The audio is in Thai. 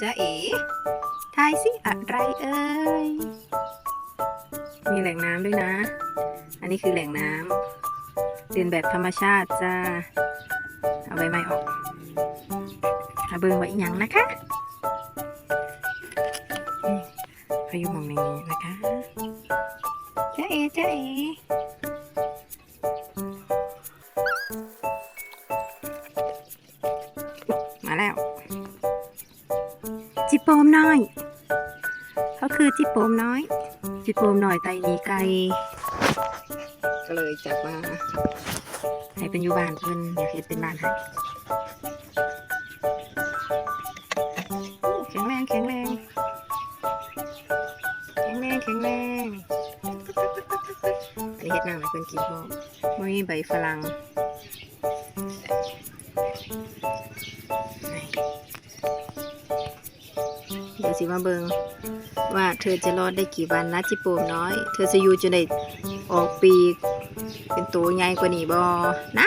จ๊ะเอ๋ทายสิอะไรเอ่ย มีแหล่งน้ำด้วยนะ อันนี้คือแหล่งน้ำเป็นแบบธรรมชาติจ้า เอาใบไม้ออกเอาเบิ่งไว้อีกอย่างนะคะนี่พายุมองนี้นะคะจ๊ะเอ๋จ๊ะเอ๋มาแล้ว จิโปมน้อยเขาคือจิโปมน้อย จิโปมหน่อยไตหนีไกลก็เลยจับมาให้เป็นอยู่บ้านเพิ่นอยากเห็นเป็นบ้านให้แข็งแรงแข็งแรงแข็งแรงแข็งแรงอันนี้เห็ดน้ำให้เพิ่นกินพร้อมบ่มีใบฝรั่ง เดี๋ยวสิมาเบิงว่าเธอจะรอดได้กี่วันนะจิโปมน้อย เธอจะอยู่จนได้ออกปี เป็นตัวใหญ่กว่านี้บอนะ